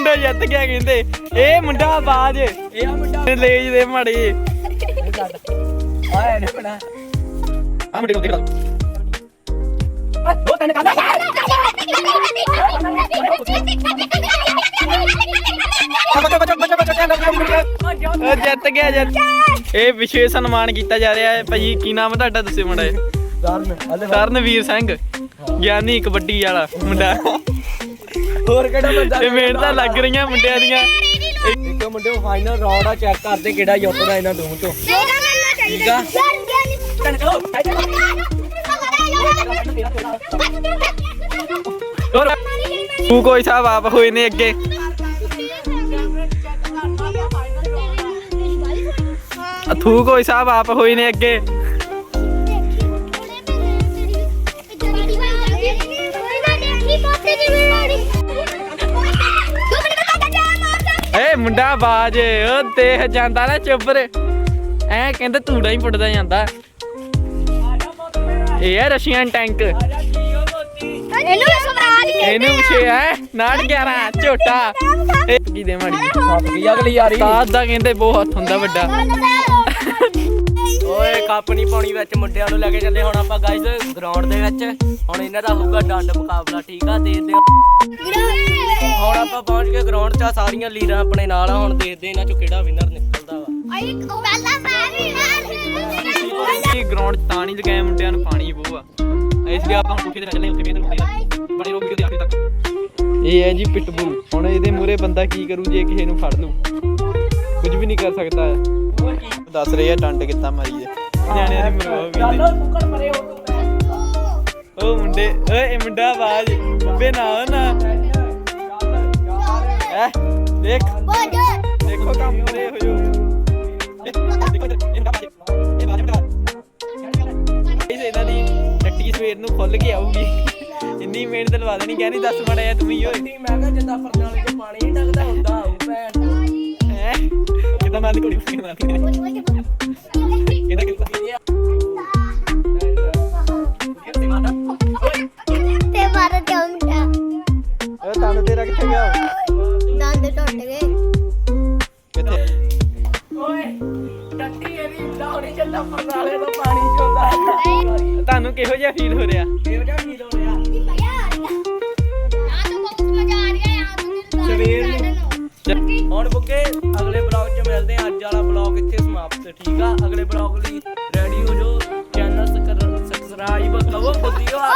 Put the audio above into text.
ਮੁੰਡਾ ਜਿੱਤ ਗਿਆ ਕਹਿੰਦੇ। ਇਹ ਮੁੰਡਾ ਬਾਜ। ਇਹ ਮੁੰਡਾ। ਲੇਜ ਦੇ ਮਾੜੇ। ਆਏ ਨੇ ਬਣਾ ਆ ਮੁੰਡੇ ਨੂੰ ਦੇਖ ਆ ਦੋ ਤਿੰਨ ਕਹਿੰਦਾ ਉਹ ਜਿੱਤ ਗਿਆ ਜਿੱਤ। ਇਹ ਵਿਸ਼ੇਸ਼ ਸਨਮਾਨ ਕੀਤਾ ਜਾ ਰਿਹਾ ਹੈ। ਭਾਜੀ ਕੀ ਨਾਮ ਤੁਹਾਡਾ ਦੱਸਿਓ ਮੁੰਡਾ ਹਲੇ ਕਰਨਵੀਰ ਸਿੰਘ। ਗਿਆਨੀ ਕਬੱਡੀ ਵਾਲਾ ਮੁੰਡਾ। ਹੋਰ ਕਿਹੜਾ ਬੰਦਾ ਤੇ ਮਿਹਨਤਾਂ ਲੱਗ ਰਹੀਆਂ ਮੁੰਡਿਆਂ ਦੀਆਂ ਇੱਕ ਮੁੰਡੇ ਫਾਈਨਲ ਰਾਉਂਡ ਆ ਚੈੱਕ ਕਰਦੇ ਕਿਹੜਾ ਜਿੱਤਦਾ ਇਹਨਾਂ ਦੋਵਾਂ ਚੋਂ ਠੀਕ ਆ ਹੋਰ ਤੂੰ ਕੋਈ ਸਾਹਿਬ ਆਪ ਹੋਏ ਨੇ ਅੱਗੇ ਤੂੰ ਕੋਈ ਸਾਹਿਬ ਆਪ ਹੋਏ ਨੇ ਅੱਗੇ ਮੁੰਡਾ ਬਾਜ ਉਹ ਦੇਖ ਜਾਂਦਾ ਨਾ ਚੁੱਬਰ ਐ ਕਹਿੰਦੇ ਧੂੜਾ ਹੀ ਪੁੱਟਦਾ ਜਾਂਦਾ। ਇਹ ਹੈ ਰਸ਼ੀਅਨ ਟੈਂਕ। ਇਹਨੂੰ ਪਿਛੇ ਹੈ ਨਾੜ 11 ਝੋਟਾ। ਇਹ ਕੀ ਦੇ ਮਾੜੀ ਸੱਪ ਗਈ ਅਗਲੀ ਯਾਰੀ। ਤਾਜ ਦਾ ਕਹਿੰਦੇ ਬਹੁਤ ਹੱਥ ਹੁੰਦਾ ਵੱਡਾ। ਓਏ ਕੱਪ ਨਹੀਂ ਪਾਉਣੀ ਵਿੱਚ ਮੁੰਡਿਆਂ ਨੂੰ ਲੈ ਕੇ ਚੱਲੇ। ਹੁਣ ਆਪਾਂ ਗਾਇਸ ਗਰਾਊਂਡ ਦੇ ਵਿੱਚ। ਹੁਣ ਇਹਨਾਂ ਦਾ ਹੋਊਗਾ ਡੰਡ ਮੁਕਾਬਲਾ ਠੀਕ ਆ? ਹਾਂ ਹੁਣ ਆਪਾਂ ਪਹੁੰਚ ਗਏ ਗਰਾਊਂਡ 'ਚ ਸਾਰੀਆਂ ਲੀਡਾਂ ਆਪਣੇ ਨਾਲ ਆ ਹੁਣ ਦੇਖਦੇ ਇਹਨਾਂ 'ਚੋਂ ਕਿਹੜਾ ਵਿਨਰ ਨਿਕਲਦਾ ਵਾ। ਇਹ ਗਰਾਊਂਡ 'ਚ ਤਾਂ ਨਹੀਂ ਲਗਾਇਆ ਮੁੰਡਿਆਂ ਨੂੰ ਪਾਣੀ ਬਹੁਤ ਆ। ਇਸ ਲਈ ਆਪਾਂ ਹੁਣ ਕੋਠੇ ਤੇ ਚੱਲੇ ਉੱਥੇ ਬਣੇ ਰਹੋ ਵੀਡੀਓ ਦੇ ਆਖਰੀ ਤੱਕ। ਇਹ ਹੈ ਜੀ ਪਿਟਬੁਲ ਹੁਣ ਇਹਦੇ ਮੂਰੇ ਬੰਦਾ ਕੀ ਕਰੂ ਜੇ ਕਿਸੇ ਨੂੰ ਫੜ ਲੂ ਕੁਝ ਵੀ ਨਹੀਂ ਕਰ ਸਕਦਾ। ਦੱਸ ਰਹੇ ਆ ਡੰਡ ਕਿੱਦਾਂ ਮਾਰੀ ਦੇ ਨਿਆਣਿਆਂ ਦੀ ਮਰਵਾ ਵੀ ਚੱਲ ਨੇ ਕੁੱਕੜ ਪਰੇ ਹੋ ਤੂੰ ਉਹ ਮੁੰਡੇ ਓਏ ਇਹ ਮੁੰਡਾ ਆਵਾਜ਼। ਬੱਬੇ ਨਾ ਹੋ ਨਾ। ਐ ਦੇਖ। ਦੇਖੋ ਕੰਮ ਕਰੇ ਇਸ ਇਹਨਾਂ ਦੀ ਟੱਟੀ ਸਵੇਰ ਨੂੰ ਖੁੱਲ ਕੇ ਆਊਗੀ। ਇੰਨੀ ਮਿਹਨਤ ਲਵਾ ਦੇਣੀ। ਕਹਿੰਦੀ ਦੱਸ ਮੜਾ ਜਾ ਤੂੰ ਹੀ ਓਏ। ਟੀ ਮੈਂ ਕਿਹਾ ਜਿੱਦਾਂ ਪਰਨਾਲੇ 'ਚ ਪਾਣੀ ਨਹੀਂ ਡੰਗਦਾ ਹੁੰਦਾ ਆਉ ਭੈਣ। ਹੈ? ਕਿਦਾਂ ਨਾਲ ਦੀ ਕੁੜੀ ਫੁੱਕੀ ਮਾਰਦੀ ਇਹਦਾ ਕਿਦਾਂ ਉਹ ਤੁਹਾਨੂੰ ਤੇਰਾ ਕਿੱਥੇ ਗਿਆ? ਕਿਹੋ ਜਿਹਾ ਫੀਲ ਹੋ ਰਿਹਾ? ਫੇਰ ਹੁਣ ਬੁੱਕੇ ਅਗਲੇ ਬਲੌਗ 'ਚ ਮਿਲਦੇ ਆ ਸਮਾਪਤ ਠੀਕ ਆ? ਅਗਲੇ ਬਲੌਗ ਲਈ ਰੈਡੀ ਹੋ ਜਾਓ। ਚੈਨਲ ਸਬਸਕ੍ਰਾਈਬ ਕਰੋ ਬੁੱਧੀਓ ਆ